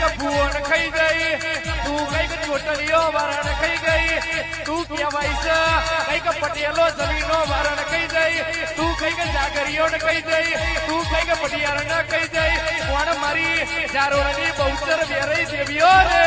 ભૂવો ને ખાઈ ગઈ? તું કંઈક ચોટલીઓ વારણ ખાઈ ગઈ? તું કહેવાય છે કંઈક પટેલો જમીનો વારણ ખાઈ ગઈ? તું કંઈક જાગરીઓ ને ખાઈ ગઈ? તું કંઈક પટિયાર ને ખાઈ ગઈ? કોણ મારી ચારોની બહુચર વેરાઈ દેવીઓ રે?